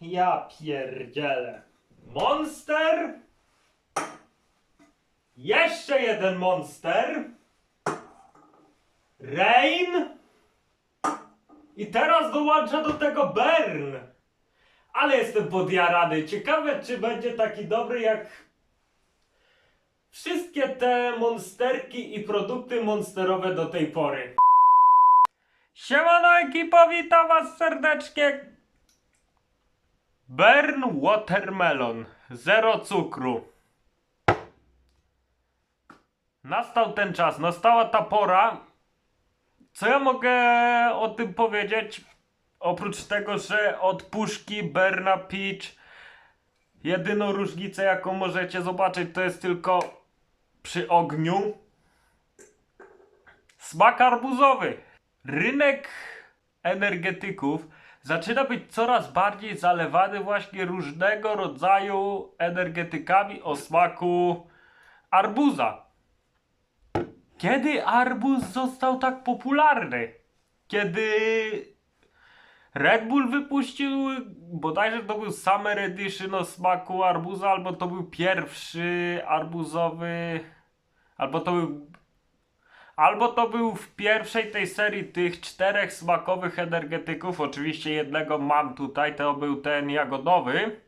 Ja pierdzielę. Monster. Jeszcze jeden monster. Rain. I teraz dołącza do tego Bern. Ale jestem podjarany. Ciekawe, czy będzie taki dobry jak wszystkie te monsterki i produkty monsterowe do tej pory. Siemano ekipa, witam was serdecznie. Bern Watermelon. Zero cukru. Nastał ten czas, nastała ta pora. Co ja mogę o tym powiedzieć? Oprócz tego, że od puszki Berna Peach jedyną różnicę jaką możecie zobaczyć to jest tylko przy ogniu smak arbuzowy. Rynek energetyków zaczyna być coraz bardziej zalewany właśnie różnego rodzaju energetykami o smaku arbuza. Kiedy arbuz został tak popularny? Kiedy Red Bull wypuścił, bodajże to był Summer Edition o smaku arbuza, albo to był pierwszy arbuzowy, albo to był, albo to był w pierwszej tej serii tych czterech smakowych energetyków. Oczywiście jednego mam tutaj, to był ten jagodowy.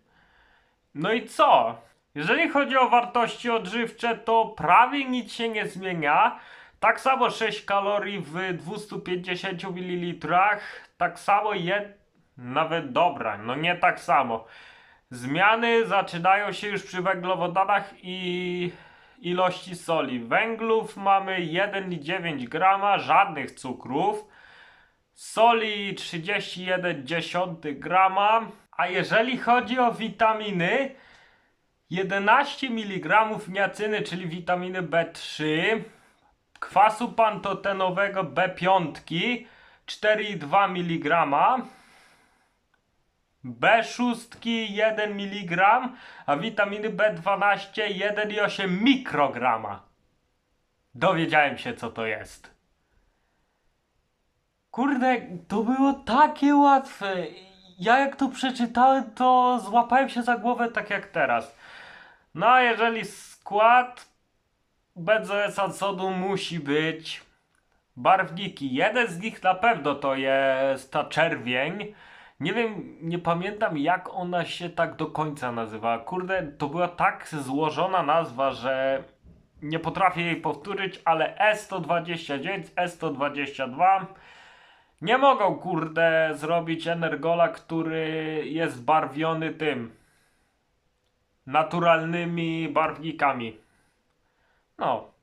No i co? Jeżeli chodzi o wartości odżywcze, to prawie nic się nie zmienia. Tak samo 6 kalorii w 250 ml. Tak samo jed... Nawet dobra, no nie tak samo. Zmiany zaczynają się już przy węglowodanach i ilości soli. Węglów mamy 1,9 grama, żadnych cukrów. Soli 31,1 grama. A jeżeli chodzi o witaminy, 11 mg niacyny, czyli witaminy B3, kwasu pantotenowego B5 4,2 mg, B6 1 mg, a witaminy B12 1,8 mikrograma. Dowiedziałem się co to jest. Kurde, to było takie łatwe. Ja jak to przeczytałem, to złapałem się za głowę tak jak teraz. No a jeżeli skład benzoesat sodu musi być barwniki. Jeden z nich na pewno to jest ta czerwień. Nie wiem, nie pamiętam jak ona się tak do końca nazywa. Kurde, to była tak złożona nazwa, że nie potrafię jej powtórzyć, ale S129, S122 nie mogą, kurde, zrobić Energola, który jest barwiony tym naturalnymi barwnikami. No.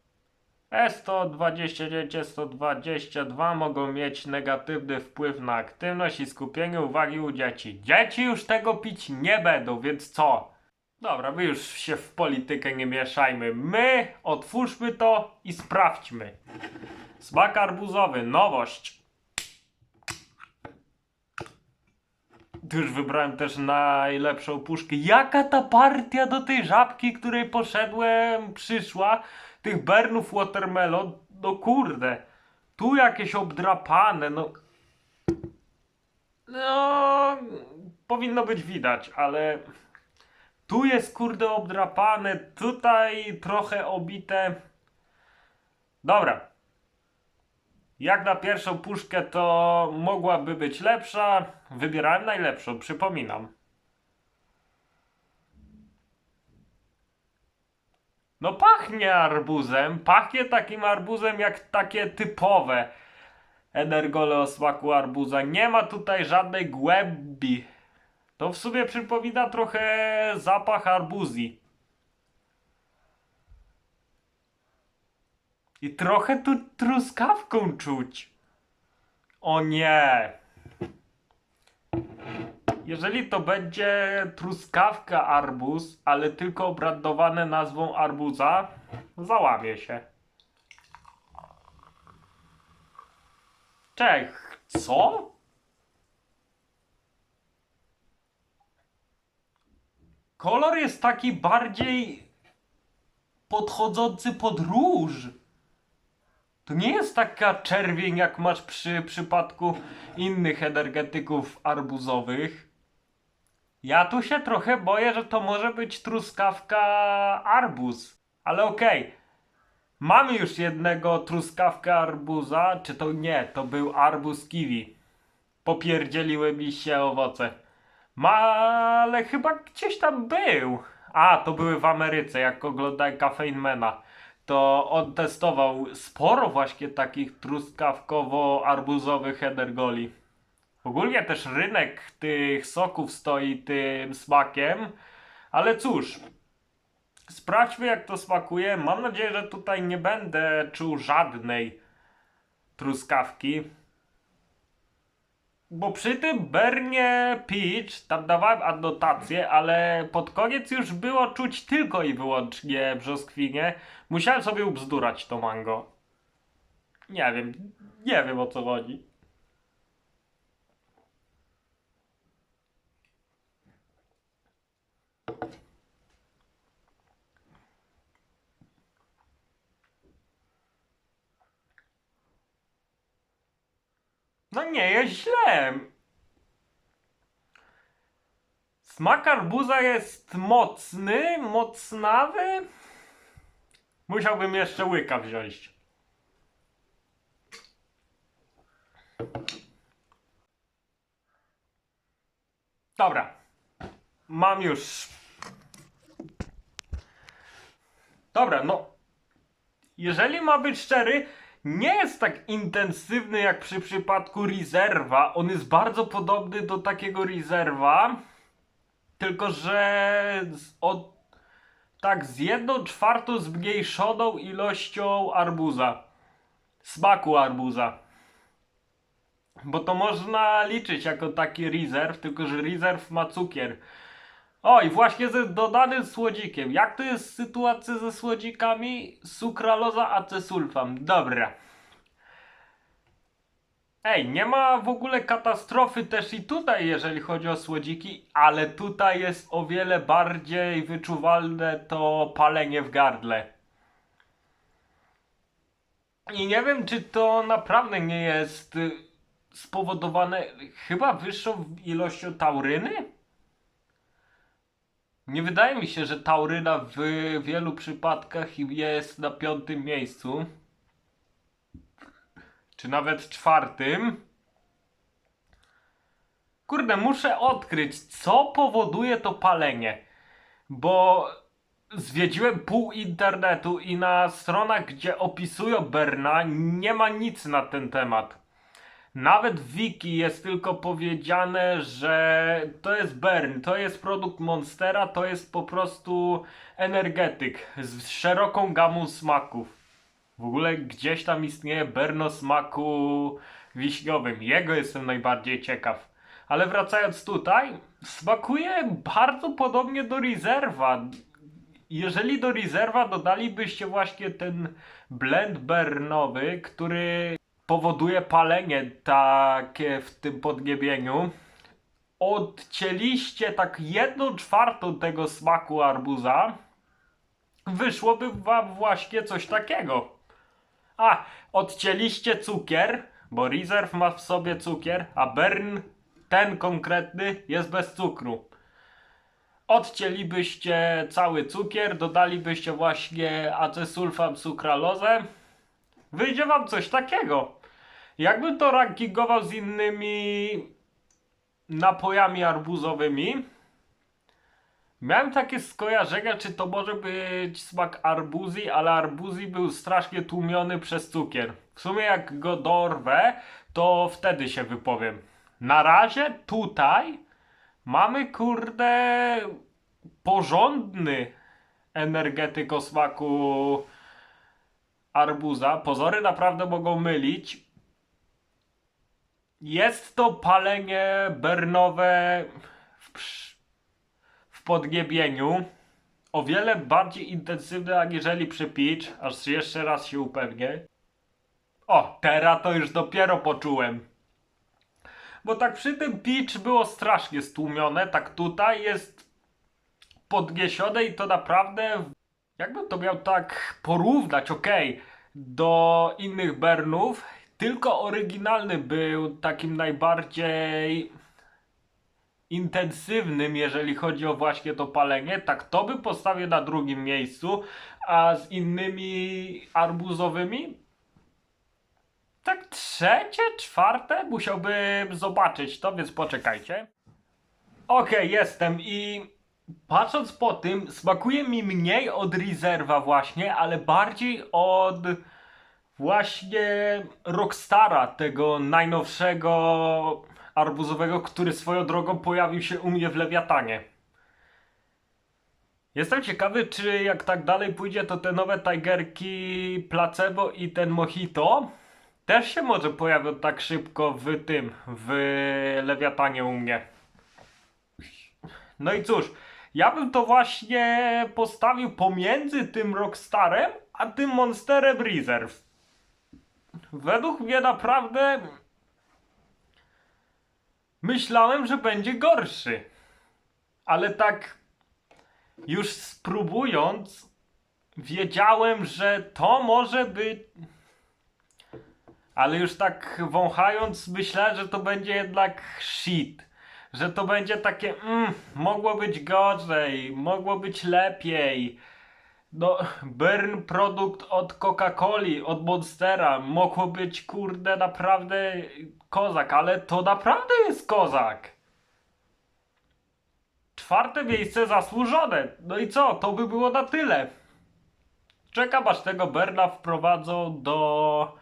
S129, S122 mogą mieć negatywny wpływ na aktywność i skupienie uwagi u dzieci. Dzieci już tego pić nie będą, więc co? Dobra, my już się w politykę nie mieszajmy. My otwórzmy to i sprawdźmy. Smak arbuzowy, nowość. Tu już wybrałem też najlepszą puszkę. Jaka ta partia do tej żabki, której poszedłem, przyszła? Tych Bernów Watermelon? No kurde. Tu jakieś obdrapane, no. No. Powinno być widać, ale. Tu jest kurde obdrapane, tutaj trochę obite. Dobra. Jak na pierwszą puszkę to mogłaby być lepsza. Wybierałem najlepszą, przypominam. No pachnie arbuzem, pachnie takim arbuzem jak takie typowe energole o smaku arbuza. Nie ma tutaj żadnej głębi. To w sumie przypomina trochę zapach arbuzji. I trochę tu truskawką czuć. O nie. Jeżeli to będzie truskawka arbuz, ale tylko obrandowane nazwą arbuza, załamie się. Czech, co? Kolor jest taki bardziej podchodzący pod róż. To nie jest taka czerwień, jak masz przy przypadku innych energetyków arbuzowych. Ja tu się trochę boję, że to może być truskawka arbuz. Ale okej. Mamy już jednego truskawkę arbuza, czy to nie, to był arbuz kiwi. Popierdzieliły mi się owoce. Ma, ale chyba gdzieś tam był. A, to były w Ameryce, jak oglądałem Caffeinmana. To on testował sporo właśnie takich truskawkowo-arbuzowych energoli. Ogólnie też rynek tych soków stoi tym smakiem, ale cóż, sprawdźmy jak to smakuje. Mam nadzieję, że tutaj nie będę czuł żadnej truskawki. Bo przy tym Bernie Peach tam dawałem adnotację, ale pod koniec już było czuć tylko i wyłącznie brzoskwinie. Musiałem sobie ubzdurać to mango. Nie wiem, nie wiem o co chodzi. No nie jest źle. Smak arbuza jest mocny, mocnawy. Musiałbym jeszcze łyka wziąć. Dobra. Mam już. Dobra, no. Jeżeli ma być szczery, nie jest tak intensywny jak przy przypadku Reserva. On jest bardzo podobny do takiego Reserva. Tylko, że z, od, tak z jedną czwartą zmniejszoną ilością arbuza. Smaku arbuza. Bo to można liczyć jako taki rezerw, tylko że rezerw ma cukier. O, i właśnie ze dodanym słodzikiem. Jak to jest sytuacja ze słodzikami? Sukraloza, acesulfam. Dobra. Ej, nie ma w ogóle katastrofy też i tutaj, jeżeli chodzi o słodziki, ale tutaj jest o wiele bardziej wyczuwalne to palenie w gardle. I nie wiem, czy to naprawdę nie jest y, spowodowane chyba wyższą ilością tauryny? Nie wydaje mi się, że tauryna w wielu przypadkach jest na piątym miejscu. Czy nawet czwartym. Kurde, muszę odkryć, co powoduje to palenie. Bo zwiedziłem pół internetu i na stronach, gdzie opisują Berna, nie ma nic na ten temat. Nawet w wiki jest tylko powiedziane, że to jest Bern, to jest produkt Monstera, to jest po prostu energetyk z szeroką gamą smaków. W ogóle gdzieś tam istnieje Bern o smaku wiśniowym. Jego jestem najbardziej ciekaw. Ale wracając tutaj, smakuje bardzo podobnie do Reserva. Jeżeli do Reserva dodalibyście właśnie ten blend bernowy, który powoduje palenie takie w tym podniebieniu. Odcięliście tak jedną czwartą tego smaku arbuza, wyszłoby wam właśnie coś takiego. A, odcięliście cukier, bo Reserve ma w sobie cukier, a Bern, ten konkretny, jest bez cukru. Odcięlibyście cały cukier, dodalibyście właśnie acesulfam sukralozę, wyjdzie wam coś takiego. Jakbym to rankingował z innymi napojami arbuzowymi, miałem takie skojarzenia, czy to może być smak arbuzji, ale arbuzji był strasznie tłumiony przez cukier. W sumie jak go dorwę, to wtedy się wypowiem. Na razie tutaj mamy kurde porządny energetyk o smaku arbuza. Pozory naprawdę mogą mylić. Jest to palenie bernowe w, w podniebieniu. O wiele bardziej intensywne aniżeli przy pitch. Aż jeszcze raz się upewnię. O, teraz to już dopiero poczułem. Bo tak przy tym pitch było strasznie stłumione, tak tutaj jest podniesione i to naprawdę, jakbym to miał tak porównać, okej, do innych Bernów, tylko oryginalny był takim najbardziej intensywnym, jeżeli chodzi o właśnie to palenie, tak to bym postawił na drugim miejscu, a z innymi arbuzowymi? Tak trzecie, czwarte musiałbym zobaczyć to, więc poczekajcie. Okej, jestem i patrząc po tym, smakuje mi mniej od Reserva właśnie, ale bardziej od właśnie Rockstara, tego najnowszego arbuzowego, który swoją drogą pojawił się u mnie w Lewiatanie. Jestem ciekawy, czy jak tak dalej pójdzie, to te nowe Tigerki Placebo i ten Mojito też się może pojawią tak szybko w tym, w Lewiatanie u mnie. No i cóż, ja bym to właśnie postawił pomiędzy tym Rockstarem, a tym Monsterem Reserve. Według mnie naprawdę myślałem, że będzie gorszy. Ale tak już spróbując, wiedziałem, że to może być. Ale już tak wąchając, myślałem, że to będzie jednak shit. Że to będzie takie, mm, mogło być gorzej, mogło być lepiej. No, burn produkt od Coca-Coli, od Monstera. Mogło być, kurde, naprawdę kozak, ale to naprawdę jest kozak. Czwarte miejsce zasłużone. No i co? To by było na tyle. Czekam aż tego Berna wprowadzą do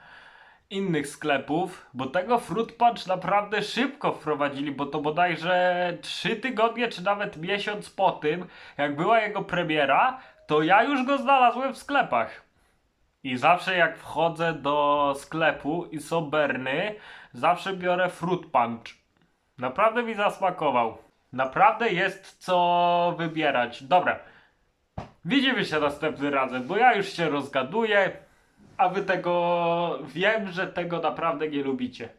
innych sklepów, bo tego Fruit Punch naprawdę szybko wprowadzili, bo to bodajże 3 tygodnie czy nawet miesiąc po tym, jak była jego premiera, to ja już go znalazłem w sklepach. I zawsze jak wchodzę do sklepu i są berny, zawsze biorę Fruit Punch. Naprawdę mi zasmakował. Naprawdę jest co wybierać. Dobra. Widzimy się następnym razem, bo ja już się rozgaduję, a wy tego wiem, że tego naprawdę nie lubicie.